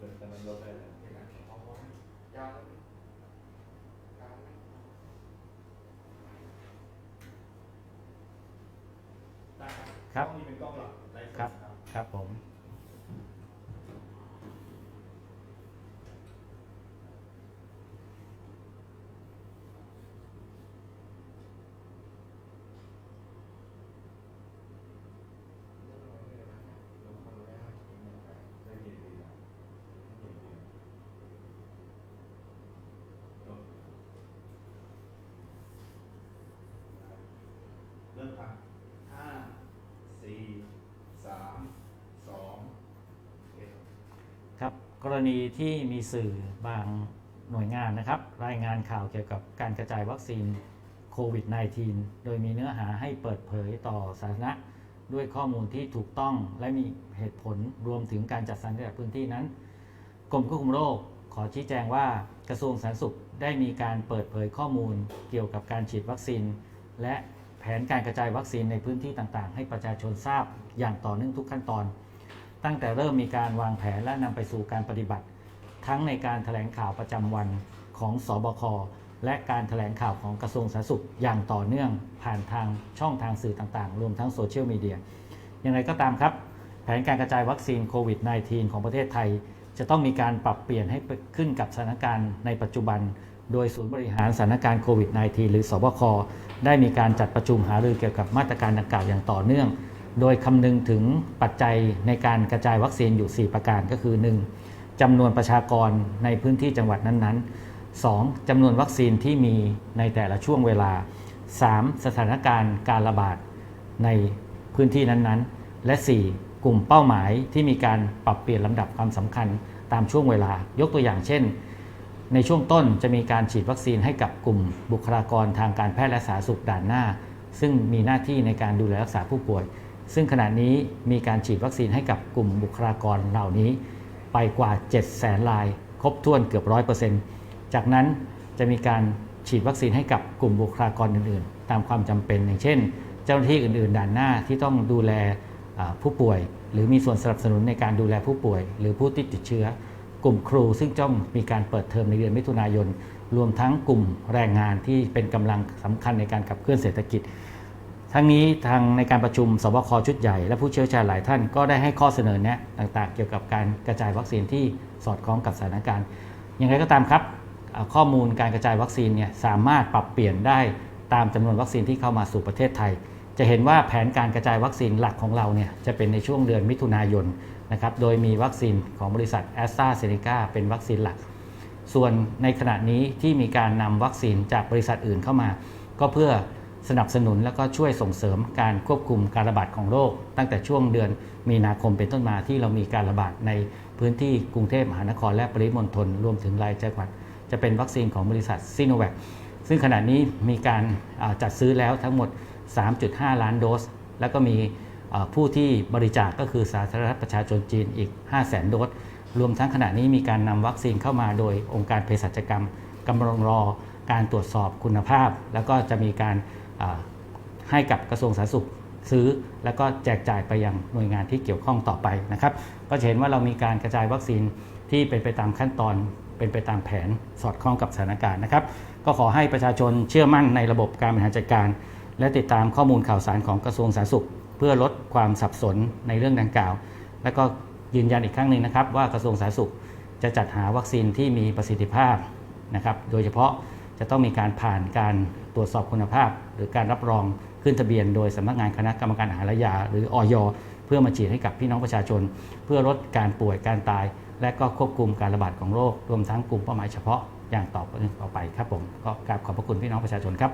เกิแต่มันลดได้เลยครับ ครับ ครับผมามสองโอเคครับครับกรณีที่มีสื่อบางหน่วยงานนะครับ รายงานข่าวเกี่ยวกับการกระจายวัคซีนโควิด -19 โดยมีเนื้อหาให้เปิดเผยต่อสาธารณะ ด้วยข้อมูลที่ถูกต้องและมีเหตุผลรวมถึงการจัดสรรในแต่ละพื้นที่นั้น กรมควบคุมโรคขอชี้แจงว่ากระทรวงสาธารณสุขได้มีการเปิดเผยข้อมูลเกี่ยวกับการฉีดวัคซีน และ แผนการกระจายวัคซีนในพื้นที่ต่างๆ ให้ประชาชนทราบอย่างต่อเนื่องทุกขั้นตอน ตั้งแต่เริ่มมีการวางแผนและนำไปสู่การปฏิบัติ ทั้งในการถแถลงข่าวประจำวันของสบค และการถแถลงข่าวของกระทรวงสาธารณสุขอย่างต่อเนื่องผ่านทางช่องทางสื่อต่างๆ รวมทั้งโซเชียลมีเดียอย่างไรก็ตามครับ แผนการกระจายวัคซีนโควิด -19 ของประเทศไทย จะต้องมีการปรับเปลี่ยนให้ขึ้นกับสถานการณ์ในปัจจุบัน โดยศูนย์บริหารสถานการณ์โควิด -19 หรือสบค ได้มีการจัดประชุมหารือเกี่ยวกับมาตรการดังกล่าวอย่างต่อเนื่อง โดยคำนึงถึงปัจจัยในการกระจายวัคซีนอยู่ 4 ประการก็คือ 1. จำนวนประชากรในพื้นที่จังหวัดนั้นๆ 2. จำนวนวัคซีนที่มีในแต่ละช่วงเวลา 3. สถานการณ์การระบาดในพื้นที่นั้นๆ และ 4. กลุ่มเป้าหมายที่มีการปรับเปลี่ยนลำดับความสำคัญตามช่วงเวลา ยกตัวอย่างเช่น ในช่วงต้นจะมีการฉีดวัคซีนให้กับกลุ่มบุคลากรทางการแพทย์และสาธารณสุขด่านหน้า ซึ่งมีหน้าที่ในการดูแลรักษาผู้ป่วย ซึ่งขณะนี้มีการฉีดวัคซีนให้กับกลุ่มบุคลากรเหล่านี้ ไปกว่า7 0 0แสนราย ครบถ้วนเกือบ100%จากนั้นจะมีการฉีดวัคซีนให้กับกลุ่มบุคลากรอื่น ๆ ตามความจำเป็นอย่างเช่น เจ้าหน้าที่อื่น ๆ ด่านหน้าที่ต้องดูแลผู้ป่วย หรือมีส่วนสนับสนุนในการดูแลผู้ป่วย หรือผู้ที่ติดเชื้อ กลุ่มครูซึ่งจ้องมีการเปิดเทอมในเดือนมิถุนายน รวมทั้งกลุ่มแรงงานที่เป็นกำลังสำคัญในการขับเคลื่อนเศรษฐกิจ ทั้งนี้ทางในการประชุมสบคชุดใหญ่และผู้เชี่ยวชาญหลายท่านก็ได้ให้ข้อเสนอแนะต่างๆ เกี่ยวกับการกระจายวัคซีนที่สอดคล้องกับสถานการณ์อย่างไรก็ตามครับข้อมูลการกระจายวัคซีนเนี่ยสามารถปรับเปลี่ยนได้ตามจำนวนวัคซีนที่เข้ามาสู่ประเทศไทย จะเห็นว่าแผนการกระจายวัคซีนหลักของเราเนี่ยจะเป็นในช่วงเดือนมิถุนายน นะครับโดยมีวัคซีนของบริษัทแอสตราเซเนกาเป็นวัคซีนหลัก ส่วนในขณะนี้ที่มีการนำวัคซีนจากบริษัทอื่นเข้ามา ก็เพื่อสนับสนุนและก็ช่วยส่งเสริมการควบคุมการระบาดของโรค ตั้งแต่ช่วงเดือนมีนาคมเป็นต้นมาที่เรามีการระบาดในพื้นที่กรุงเทพมหานครและปริมณฑลรวมถึงรายจังหวัดจะเป็นวัคซีนของบริษัทซีโนแวคซึ่งขณะนี้มีการจัดซื้อแล้วทั้งหมด 3.5 ล้านโดส แล้วก็มี ผู้ที่บริจาคกก็คือสาธารณรัฐประชาชนจีนอีก 5 0 0 0 0 0โดส รวมทั้งขณะนี้มีการนำวัคซีนเข้ามาโดยองค์การเภสัชกรรมกำลังรอการตรวจสอบคุณภาพ แล้วก็จะมีการให้กับกระทรวงสาธารณสุขซื้อ แล้วก็แจกจ่ายไปยังหน่วยงานที่เกี่ยวข้องต่อไปนะครับก็จะเห็นว่าเรามีการกระจายวัคซีนที่เป็นไปตามขั้นตอนเป็นไปตามแผนสอดคล้องกับสถานการณ์นะครับ ก็ขอให้ประชาชนเชื่อมั่นในระบบการบริหารจัดการ และติดตามข้อมูลข่าวสารของกระทรวงสาธารณสุข เพื่อลดความสับสนในเรื่องดังกล่าว และก็ยืนยันอีกครั้งหนึ่งนะครับ ว่ากระทรวงสาธารณสุขจะจัดหาวัคซีนที่มีประสิทธิภาพนะครับ โดยเฉพาะจะต้องมีการผ่านการตรวจสอบคุณภาพ หรือการรับรองขึ้นทะเบียน โดยสำนักงานคณะกรรมการอาหารและยา หรืออยเพื่อมาฉีดให้กับพี่น้องประชาชน เพื่อลดการป่วยการตาย และก็ควบคุมการระบาดของโรครวมทั้งกลุ่มเป้าหมายเฉพาะอย่างต่อไปต่อไปครับผมก็กราบขอบพระคุณพี่น้องประชาชนครับ